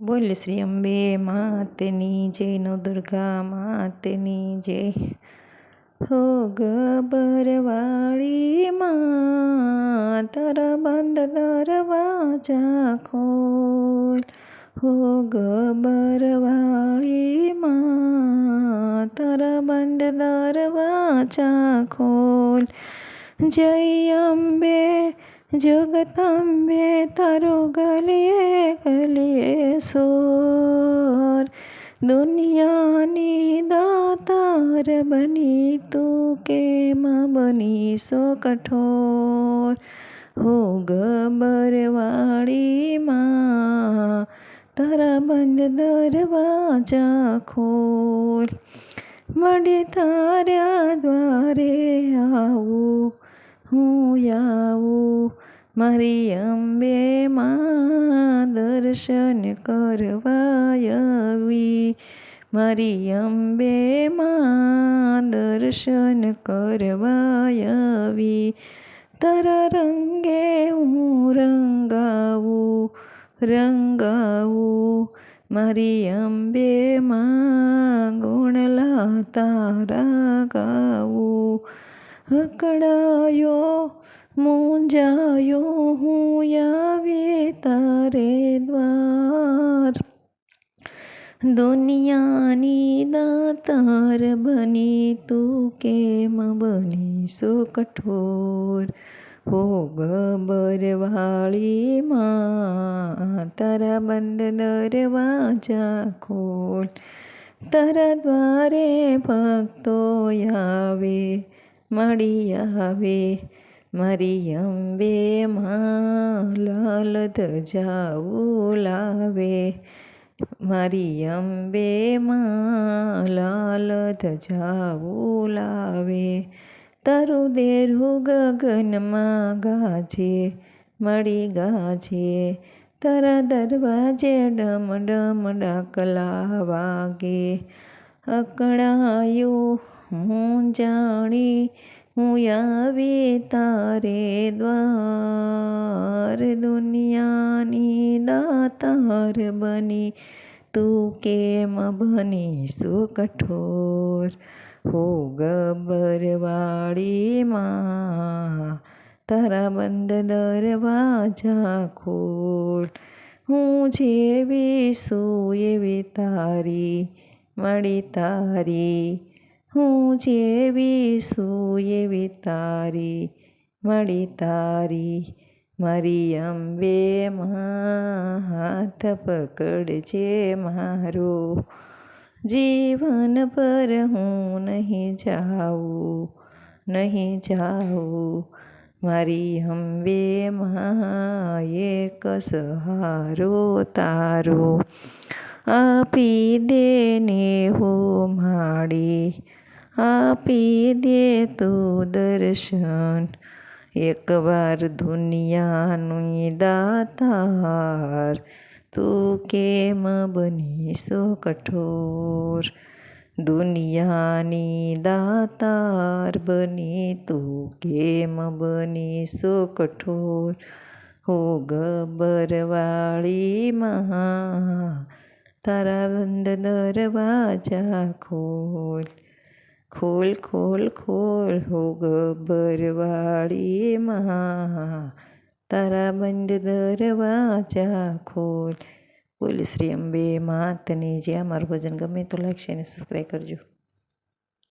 બોલ શ્રી અંબે માતની જય નવદુર્ગા માતની જય. હો ગબરવાળી માં તારા બંધ દરવાજા ખોલ. હો ગબરવાળી માં તારા બંધ દરવાજા ખોલ. જય અંબે જગદંબે તારો ગલીએ ગલીએ સોર દુનિયાની દાતાર બની તું કેમ બની સો કઠોર હો ગબરવાળી માં તારા બંધ દરવાજા ખોલ મળે તારા દ્વારે આવું હું આવું મારી અંબે માં દર્શન કરવાયવી મારી અંબે માં દર્શન કરવાયવી તારા રંગે હું રંગાવું રંગાવું. મારી અંબે માં ગુણલા તારા ગાવું. અકળાયો મૂંઝાયો હું આવી તારે દ્વાર. દુનિયાની દાતાર બની તું કેમ બની સો કઠોર? હો ગબરવાળી માં, તારા બંધ દરવાજા ખોલ. તારા દ્વારે ભક્તો આવે મળી આવે, મારી અંબે લાલ ધજાવું લાવે. મારી અંબે લાલ ધજાવું લાવે. તારું દેરું ગગનમાં ગાજે, મળી ગાજે. તારા દરવાજે ડમ ડમ ડાકલા વાગે. અકળાયું, હું જાણી, હું આવી તારે દ્વાર દુનિયાની દાતાર બની. તું કેમ બની સો કઠોર? હો ગબરવાળી માં તારા બંધ દરવાજા ખોલ. હું જેવી સુ એવી તારી મળી તારી. હું જેવી છું એવી તારી. મળી તારી. મારી અંબે માં હાથ પકડજે મારો. જીવન પર હું નહીં જાઉં નહીં જાઉં. મારી અંબે માં એક સહારો તારો. આપી દેને હો માડી, આપી દે તું દર્શન. એકવાર દુનિયાનું દાતાર, તું કેમ બનીશો કઠોર? દુનિયાની દાતાર બની, તું કેમ બનીશો કઠોર? હો ગબરવાળી મહા તારા બંધ દરવાજા ખોલ ખોલ ખોલ ખોલ હો ગબરવાળી મા તારા બંધ દરવાજા ખોલ બોલ શ્રી અંબે માતની જે અમારું ભજન ગમે તો લાગશે અને સબસ્ક્રાઈબ કરજો